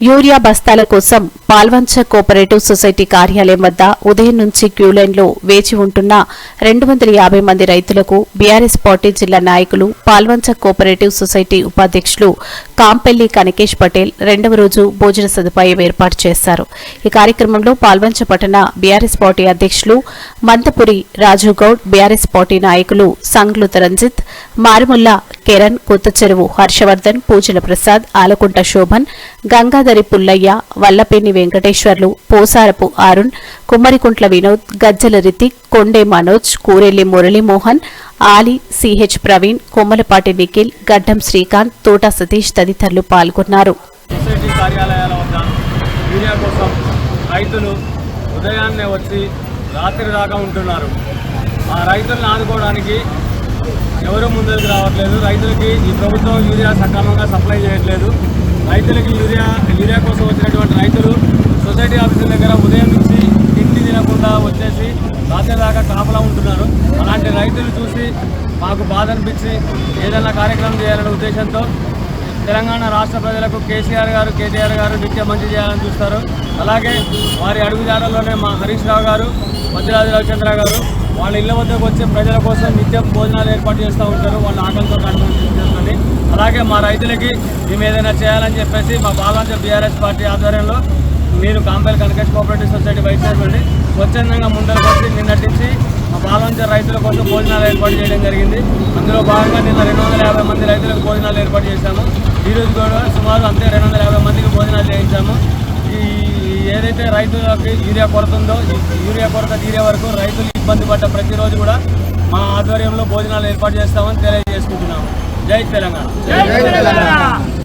Urea బస్తాల కోసం Palvancha cooperative society కార్యాలయం వద్ద ఉదయం నుంచి క్యూలైన్లో వేచి ఉంటున్న రెండు వందల యాభై మంది రైతులకు బీఆర్ఎస్ పార్టీ జిల్లా నాయకులు పాల్వంచ కోఆపరేటివ్ సొసైటీ ఉపాధ్యక్షులు కాంపెల్లి కనకేష్ పటేల్ రెండవ రోజు భోజన సదుపాయం ఏర్పాటు చేశారు. ఈ కార్యక్రమంలో పాల్వంచ పట్టణ బీఆర్ఎస్ పార్టీ అధ్యక్షులు మంతపురి రాజుగౌడ్ బీఆర్ఎస్ పార్టీ నాయకులు సంగ్లుత రంజిత్ మారుముల్లా కిరణ్ కొత్త చెరువు హర్షవర్ధన్ పూజల ప్రసాద్ ఆలకుంట శోభన్ గంగాధరి పుల్లయ్య వల్లపేని వెంకటేశ్వర్లు పోసారపు అరుణ్ కుమ్మరికుంట్ల వినోద్ గజ్జల రితిక్ కొండే మనోజ్ కూరెల్లి మురళీమోహన్ ఆలి సిహెచ్ ప్రవీణ్ కొమ్మలపాటి నిఖిల్ గడ్డం శ్రీకాంత్ తోటా సతీష్ తదితరులు పాల్గొన్నారు. రైతులు ఉదయాన్నే వచ్చి రాత్రి దాకా ఉంటున్నారు. ఆ రైతులను ఆదుకోవడానికి ఎవరు ముందుకు రావట్లేదు. రైతులకి ఈ ప్రభుత్వం యూరియా సక్రమంగా సప్లై చేయట్లేదు. రైతులకి యూరియా యూరియా కోసం వచ్చినటువంటి రైతులు సొసైటీ ఆఫీసుల దగ్గర ఉదయం నుంచి తిండి తినకుండా వచ్చేసి రాత్రిదాకా కాపలా ఉంటున్నారు. అలాంటి రైతులు చూసి మాకు బాధ అనిపించి ఏదైనా కార్యక్రమం చేయాలనే ఉద్దేశంతో తెలంగాణ రాష్ట్ర ప్రజలకు కేసీఆర్ గారు కేటీఆర్ గారు నిత్యం మంచి చేయాలని చూస్తారు. అలాగే వారి అడుగుజాడల్లోనే మా హరీష్ రావు గారు మధ్యరాజు రవిచంద్ర గారు వాళ్ళ ఇళ్ళ వద్దకు వచ్చే ప్రజల కోసం నిత్యం భోజనాలు ఏర్పాటు చేస్తూ ఉంటారు. వాళ్ళ ఆకలితో కనుగొని అలాగే మా రైతులకి మేము ఏదైనా చేయాలని చెప్పేసి మా బాలాంజ బీఆర్ఎస్ పార్టీ ఆధ్వర్యంలో మీరు కాంపేల్ కనకేష్ కోఆపరేటివ్ సొసైటీ వైస్ చైర్మన్ని స్వచ్ఛందంగా ముందరకు వచ్చి నిన్నటించి మా బాలాంజ రైతుల కోసం భోజనాలు ఏర్పాటు చేయడం జరిగింది. అందులో భాగంగా నిన్న రెండు వందల యాభై మంది రైతులకు భోజనాలు ఏర్పాటు చేశాము. ఈరోజు కూడా సుమారు అంతే రెండు వందల యాభై మందికి భోజనాలు చేయించాము. ఈ ఏదైతే రైతులకు యూరియా కొరత ఉందో యూరియా కొరత తీరే వరకు రైతులు ఇబ్బంది పడ్డ ప్రతిరోజు కూడా మా ఆధ్వర్యంలో భోజనాలు ఏర్పాటు చేస్తామని తెలియజేసుకుంటున్నాము. జై తెలంగాణ.